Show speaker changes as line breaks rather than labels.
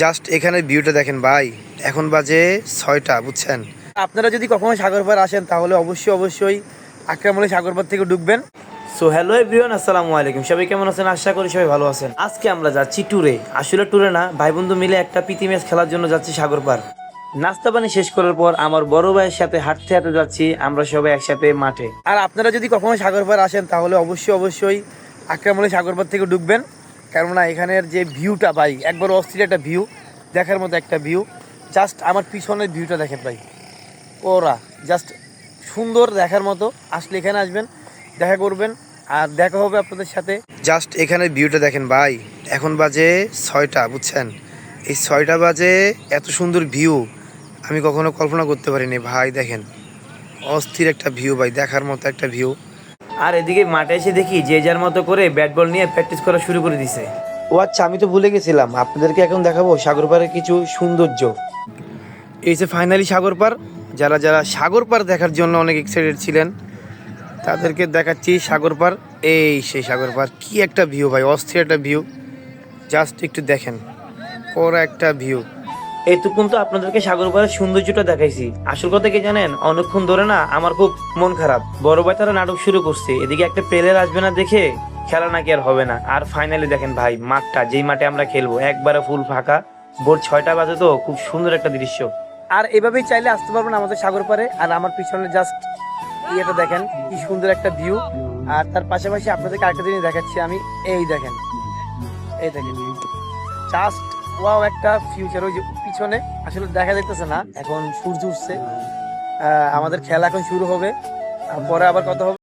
Just এখানে ভিউটা দেখেন ভাই। এখন বাজে ছয়টা বুঝছেন? আপনারা যদি কখনো সাগরপাড় আসেন তাহলে অবশ্যই অবশ্যই আক্রামলে সাগরপাড় থেকে ঢুকবেন। সো হ্যালো এভরিওয়ান আসসালামু আলাইকুম। সবাই কেমন আছেন? আশা করি সবাই ভালো আছেন। আজকে আমরা যাচ্ছি ট্যুরে আসলে ট্যুরে না ভাই বন্ধু মিলে একটা প্রীতি ম্যাচ খেলার জন্য যাচ্ছি সাগরপাড়। নাস্তা পানি শেষ করার পর আমার বড় ভাইয়ের সাথে হাঁটতে হাঁটতে যাচ্ছি আমরা সবাই একসাথে মাঠে। আর আপনারা যদি কখনো সাগরপাড় আসেন তাহলে অবশ্যই অবশ্যই আক্রামলে সাগরপাড় থেকে ঢুকবেন। কেননা এখানের যে ভিউটা ভাই, একবার অস্থির একটা ভিউ, দেখার মতো একটা ভিউ। জাস্ট আমার পিছনের ভিউটা দেখেন ভাই। ওরা জাস্ট সুন্দর দেখার মতো। আসলে এখানে আসবেন, দেখা করবেন, আর দেখা হবে আপনাদের সাথে। জাস্ট এখানের ভিউটা দেখেন ভাই, এখন বাজে ছয়টা, বুঝছেন? এই ছয়টা বাজে এত সুন্দর ভিউ, আমি কখনো কল্পনা করতে পারিনি। ভাই দেখেন, অস্থির একটা ভিউ ভাই, দেখার মতো একটা ভিউ। আর এদিকে মাঠে এসে দেখি যে যার মতো করে ব্যাট বল নিয়ে প্র্যাকটিস করা শুরু করে দিছে। ও আচ্ছা আমি তো ভুলে গেছিলাম। আপনাদেরকে এখন দেখাবো সাগর পাড়ের কিছু সৌন্দর্য। এই যে ফাইনালি সাগর পার যারা যারা সাগর পার দেখার জন্য অনেক এক্সাইটেড ছিলেন তাদেরকে দেখাচ্ছি সাগর পার এই সেই সাগর পার কি একটা ভিউ ভাই অস্থির একটা ভিউ জাস্ট একটু দেখেন ওরা একটা ভিউ এইটুকুন তো আপনাদেরকে সাগর পাড়ের সৌন্দর্যটা দেখাইছি। আসল কথা কি জানেন? অনেকক্ষণ ধরে না আমার খুব মন খারাপ। বড় ভাই তারা নাটক শুরু করছে। এদিকে একটা প্লেয়ার আসবে না দেখে খেলা নাকি আর হবে না। আর ফাইনালি দেখেন ভাই, মাঠটা, যেই মাঠে আমরা খেলব, একবারে ফুল ফাঁকা। ভোর ছয়টা বাজে তো, খুব সুন্দর একটা দৃশ্য। আর এভাবেই চাইলে আসতে পারবেন আমাদের সাগর পারে আর আমার পিছনে জাস্ট ইয়েটা দেখেন, কি সুন্দর একটা ভিউ আর তার পাশাপাশি আপনাদেরকে আরেকটা জিনিস দেখাচ্ছি আমি। এই দেখেন এই দেখেন। জাস্ট ওয়াও, একটা ফিউচার ওই যে পিছনে, আসলে দেখা যাইতেছে না, এখন সূর্য উঠছে। আমাদের খেলা এখন শুরু হবে পরে আবার কথা হবে?